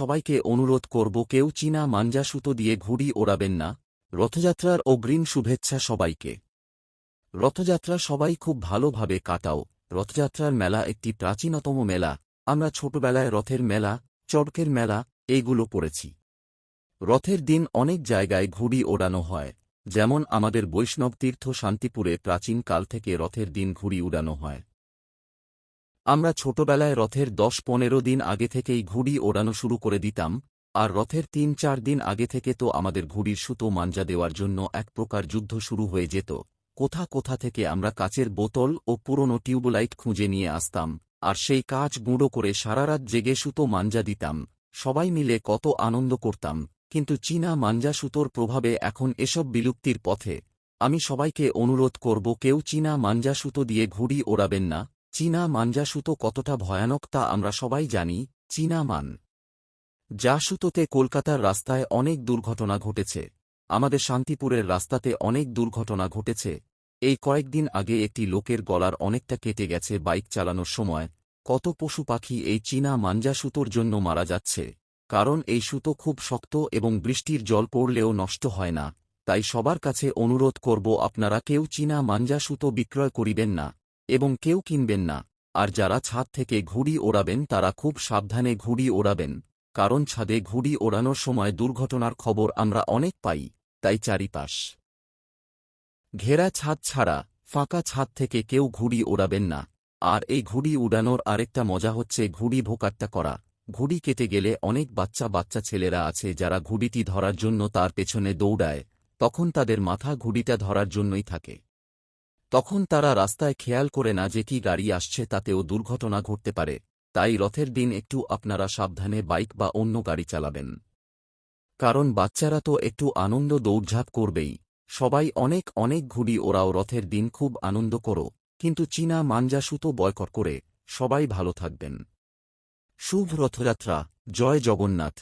সবাইকে অনুরোধ করব, কেউ চীনা মাঞ্জা সুতো দিয়ে ঘুড়ি ওড়াবেন না। রথযাত্রার অগ্রিম শুভেচ্ছা সবাইকে। রথযাত্রা সবাই খুব ভালোভাবে কাটাও। রথযাত্রার মেলা একটি প্রাচীনতম মেলা। আমরা ছোটবেলায় রথের মেলা চড়কের মেলা, এইগুলো পড়েছি। রথের দিন অনেক জায়গায় ঘুড়ি ওড়ানো হয়। যেমন আমাদের বৈষ্ণব তীর্থ শান্তিপুরে প্রাচীন কাল থেকে রথের দিন ঘুড়ি উড়ানো হয়। আমরা ছোটবেলায় রথের দশ পনেরো দিন আগে থেকেই ঘুড়ি ওড়ানো শুরু করে দিতাম, আর রথের তিন চার দিন আগে থেকে তো আমাদের ঘুড়ির সুতো মাঞ্জা দেওয়ার জন্য এক প্রকার যুদ্ধ শুরু হয়ে যেত। কোথা কোথা থেকে আমরা কাচের বোতল ও পুরনো টিউবলাইট খুঁজে নিয়ে আসতাম, আর সেই কাজ গুঁড়ো করে সারারাত জেগে সুতো মাঞ্জা দিতাম। সবাই মিলে কত আনন্দ করতাম, কিন্তু চীনা মাঞ্জা সুতোর প্রভাবে এখন এসব বিলুপ্তির পথে। আমি সবাইকে অনুরোধ করব, কেউ চীনা মাঞ্জা সুতো দিয়ে ঘুড়ি ওড়াবেন না চীনা মাঞ্জা সুতো কতটা ভয়ানক তা আমরা সবাই জানি, চীনা মান। যা সুতোতে কলকাতার রাস্তায় অনেক দুর্ঘটনা ঘটেছে। আমাদের শান্তিপুরের রাস্তাতে অনেক দুর্ঘটনা ঘটেছে। এই কয়েকদিন আগে একটি লোকের গলার অনেকটা কেটে গেছে বাইক চালানোর সময়। কত পশু পাখি এই চীনা মাঞ্জা সুতোর জন্য মারা যাচ্ছে। কারণ এই সুতো খুব শক্ত এবং বৃষ্টির জল পড়লেও নষ্ট হয় না। তাই সবার কাছে অনুরোধ করব আপনারা কেউ চীনা মাঞ্জা সুতো বিক্রয় করিবেন না। এবং কেউ কিনবেন না, আর যারা ছাদ থেকে ঘুড়ি ওড়াবেন তারা খুব সাবধানে ঘুড়ি ওড়াবেন, কারণ ছাদে ঘুড়ি ওড়ানোর সময় দুর্ঘটনার খবর আমরা অনেক পাই, তাই চারিপাশ ঘেরা ছাদ ছাড়া ফাঁকা ছাদ থেকে কেউ ঘুড়ি ওড়াবেন না, আর এই ঘুড়ি উড়ানোর আরেকটা মজা হচ্ছে ঘুড়ি ভোকাট্টা করা, ঘুড়ি কেটে গেলে অনেক বাচ্চা বাচ্চা ছেলেরা আছে যারা ঘুড়িটি ধরার জন্য তার পেছনে দৌড়ায়, তখন তাদের মাথা ঘুড়িটা ধরার জন্যই থাকে। তখন তারা রাস্তায় খেয়াল করে না যে কি গাড়ি আসছে তাতেও দুর্ঘটনা ঘটতে পারে, তাই রথের দিন একটু আপনারা সাবধানে বাইক বা অন্য গাড়ি চালাবেন। কারণ বাচ্চারা তো একটু আনন্দ দৌড়ঝাঁপ করবেই। সবাই অনেক অনেক ঘুড়ি ওরাও রথের দিন খুব আনন্দ করো। কিন্তু চীনা মাঞ্জা সুতো বয়কট করে সবাই ভালো থাকবেন। শুভ রথযাত্রা, জয় জগন্নাথ।